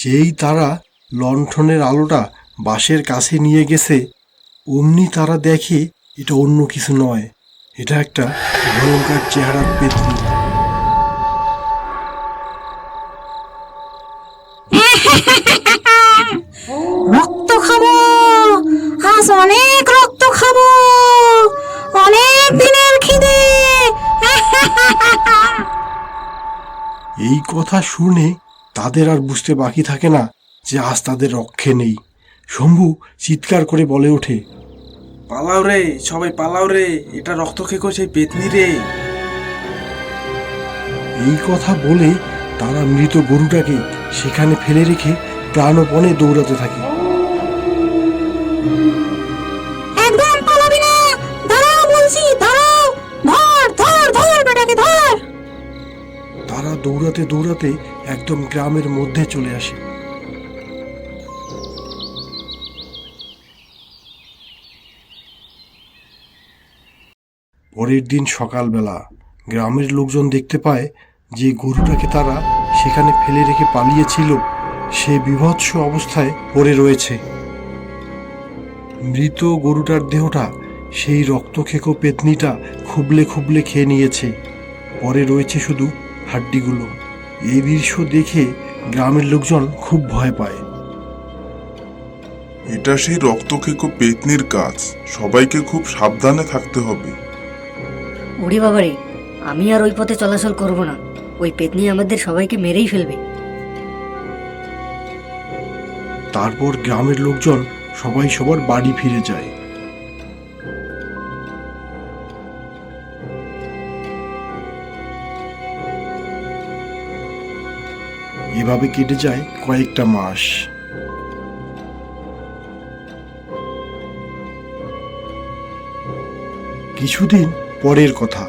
যেই তারা লণ্ঠনের আলোটা বাঁশের কাছে নিয়ে গেছে অমনি তারা দেখে এটা অন্য কিছু নয়। এটা একটা ভয়ঙ্কর চেহারার পেতনি। রক্ত খাব! আজ অনেক রক্ত খাব! অনেক দিনের খিদে! এই কথা শুনে তাদের আর বুঝতে বাকি থাকে না যে আজ তাদের রক্ষে নেই। শম্ভু চিৎকার করে বলে ওঠে পালাও রে সবাই পালাও রে এটা রক্ত খেকো সেই পেতনি রে। এই কথা বলে তারা মৃত গরুটাকে সেখানে ফেলে রেখে প্রাণপণে দৌড়াতে থাকে। দৌড়াতে দৌড়াতে একদম গ্রামের মধ্যে চলে আসে। পরের দিন সকালবেলা গ্রামের লোকজন দেখতে পায় যে গরুটাকে তারা সেখানে ফেলে রেখে পালিয়েছিল, সে বিভৎস অবস্থায় পড়ে রয়েছে। মৃত গরুটার দেহটা সেই রক্তখেকো পেতনিটা খুবলে খুবলে খেয়ে নিয়েছে। পরে রয়েছে শুধু হাড্ডিগুলো। এই দৃশ্য দেখে গ্রামের লোকজন খুব ভয় পায়। এটা সেই রক্তখেকো পেতনির কাজ। সবাইকে খুব সাবধানে থাকতে হবে। ওরে বাবারে আমি আর ওই পথে চলাচল করব না। ওই পেতনি আমাদের সবাইকে মেরেই ফেলবে। তারপর গ্রামের লোকজন সবাই সবার বাড়ি ফিরে যায়। এভাবে কেটে যায় কয়েকটা মাস। কিছুদিন পরের কথা,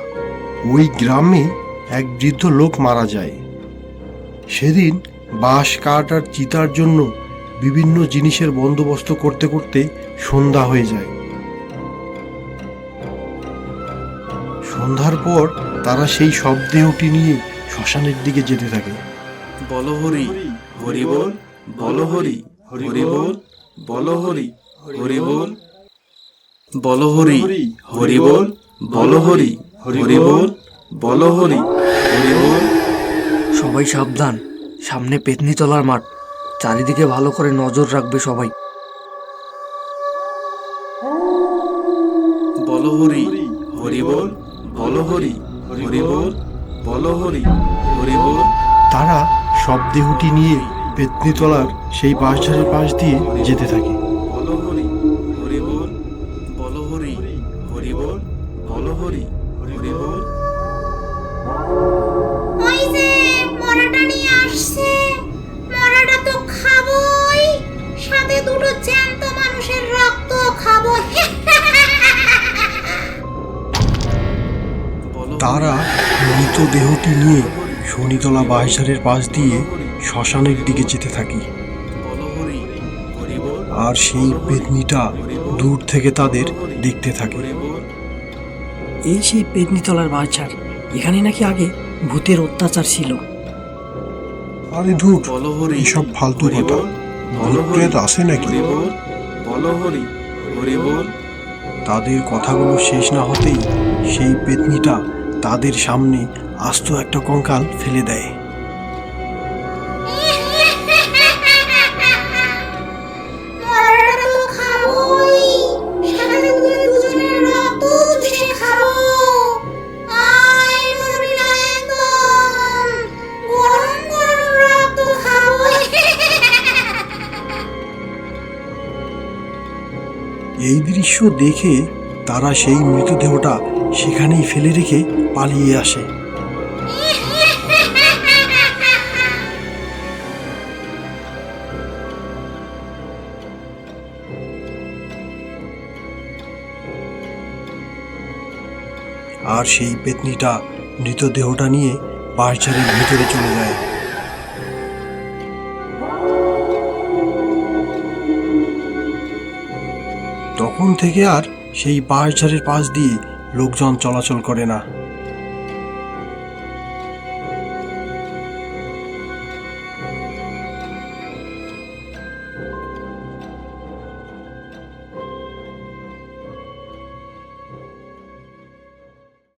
ওই গ্রামে এক বৃদ্ধ লোক মারা যায়। সেদিন বাঁশ, কাঠ আর চিতার জন্য বিভিন্ন জিনিসের বন্দোবস্ত করতে করতে সন্ধ্যা হয়ে যায়। সন্ধ্যার পর তারা সেই সব দেহটি নিয়ে শ্মশানের দিকে যেতে থাকে। বলো হরি হরি বল বলো হরি হরি বল বলো হরি হরি বল বলো হরি হরি বল বলো হরি হরি বল বলো হরি হরি বল সবাই সাবধান সামনে পেতনি তলার মাঠ চারিদিকে ভালো করে নজর রাখবে সবাই। বলো হরি হরি বল বলো হরি হরি বল বলো হরি হরি বল তারা সব দেহটি নিয়ে পেতনিতলার সেই বাঁশঝাড়ের পাশ দিয়ে যেতে থাকে। বলো হরি হরি বল হরি হরি বল বলো হরি হরি বল। ওই যে মরাটা নিয়ে আসছে মরাটা তো খাবোই সাথে দুটো জ্যান্ত মানুষের রক্ত খাব। বলো তারা মৃত দেহটি নিয়ে শনিতলা বাঁশঝাড়ের পাশ দিয়ে শ্মশানের দিকে যেতে থাকি। আর সেই পেতনিটা দূর থেকে তাদের দেখতে থাকে। এই সেই পেতনিতলার বাজার এখানে নাকি আগে ভূতের অত্যাচার ছিল। আরে ধূর এসব ফালতু কথা। বল, ভূত বলো প্রেত হরি, আছে নাকি? তাদের কথাগুলো শেষ না হতেই সেই পেতনিটা তাদের সামনে আস্ত একটা কঙ্কাল ফেলে দেয়। এই দৃশ্য দেখে তারা সেই মৃতদেহটা সেখানেই ফেলে রেখে পালিয়ে আসে। আর সেই পেতনিটা মৃতদেহটা নিয়ে পাহাড়ের ভিতরে চলে যায়। তখন থেকে আর সেই পাহাড়ের পাশ দিয়ে লোকজন চলাচল করে না।